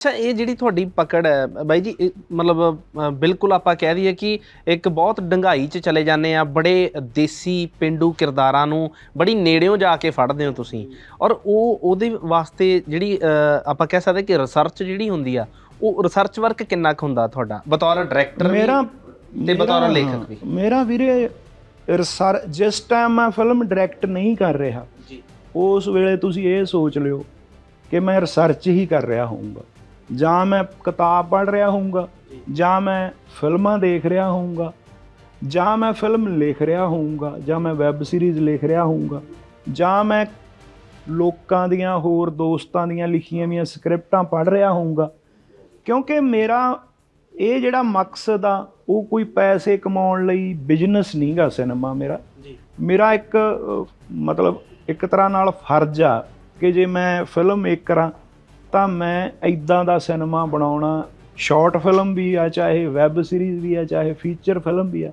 ਅੱਛਾ ਇਹ ਜਿਹੜੀ ਤੁਹਾਡੀ ਪਕੜ ਹੈ ਬਾਈ ਜੀ ਇਹ ਮਤਲਬ ਬਿਲਕੁਲ ਆਪਾਂ ਕਹਿ ਦਈਏ ਕਿ ਇੱਕ ਬਹੁਤ ਡੰਗਾਈ 'ਚ ਚਲੇ ਜਾਂਦੇ ਆ ਬੜੇ ਦੇਸੀ ਪਿੰਡੂ ਕਿਰਦਾਰਾਂ ਨੂੰ ਬੜੀ ਨੇੜਿਓਂ ਜਾ ਕੇ ਫੜਦੇ ਹੋ ਤੁਸੀਂ। ਔਰ ਉਹ ਉਹਦੇ ਵਾਸਤੇ ਜਿਹੜੀ ਆਪਾਂ ਕਹਿ ਸਕਦੇ ਕਿ ਰਿਸਰਚ ਜਿਹੜੀ ਹੁੰਦੀ ਆ ਉਹ ਰਿਸਰਚ ਵਰਕ ਕਿੰਨਾ ਕੁ ਹੁੰਦਾ ਤੁਹਾਡਾ? ਬਤੌਰ ਡਾਇਰੈਕਟਰ ਮੇਰਾ ਤੇ ਬਤੌਰ ਲੇਖਕ ਵੀ। ਮੇਰਾ ਵੀਰੇ ਰਿਸਰ ਜਿਸ ਟਾਈਮ ਮੈਂ ਫਿਲਮ ਡਾਇਰੈਕਟ ਨਹੀਂ ਕਰ ਰਿਹਾ ਜੀ। ਉਸ ਵੇਲੇ ਤੁਸੀਂ ਇਹ ਸੋਚ ਲਿਓ ਕਿ ਮੈਂ ਰਿਸਰਚ ਹੀ ਕਰ ਰਿਹਾ ਹੋਊਂਗਾ। ਜਾਂ ਮੈਂ ਕਿਤਾਬ ਪੜ੍ਹ ਰਿਹਾ ਹੋਊਂਗਾ ਜਾਂ ਮੈਂ ਫਿਲਮਾਂ ਦੇਖ ਰਿਹਾ ਹੋਊਂਗਾ ਜਾਂ ਮੈਂ ਫਿਲਮ ਲਿਖ ਰਿਹਾ ਹੋਊਂਗਾ ਜਾਂ ਮੈਂ ਵੈਬ ਸੀਰੀਜ਼ ਲਿਖ ਰਿਹਾ ਹੋਊਂਗਾ ਜਾਂ ਮੈਂ ਲੋਕਾਂ ਦੀਆਂ ਹੋਰ ਦੋਸਤਾਂ ਦੀਆਂ ਲਿਖੀਆਂ ਵੀਆਂ ਸਕ੍ਰਿਪਟਾਂ ਪੜ੍ਹ ਰਿਹਾ ਹੋਊਂਗਾ। ਕਿਉਂਕਿ ਮੇਰਾ ਇਹ ਜਿਹੜਾ ਮਕਸਦ ਆ ਉਹ ਕੋਈ ਪੈਸੇ ਕਮਾਉਣ ਲਈ ਬਿਜ਼ਨਸ ਨਹੀਂਗਾ ਸਿਨੇਮਾ ਮੇਰਾ। ਜੀ। ਮੇਰਾ ਇੱਕ ਮਤਲਬ ਇੱਕ ਤਰ੍ਹਾਂ ਨਾਲ ਫਰਜ਼ ਆ ਕਿ ਜੇ ਮੈਂ ਫਿਲਮ ਮੇਕਰ ਆ ਤਾਂ ਮੈਂ ਇਦਾਂ ਦਾ ਸਿਨੇਮਾ ਬਣਾਉਣਾ ਸ਼ਾਰਟ ਫਿਲਮ ਵੀ ਆ, ਚਾਹੇ ਵੈਬ ਸੀਰੀਜ਼ ਵੀ ਆ, ਚਾਹੇ ਫੀਚਰ ਫਿਲਮ ਵੀ ਆ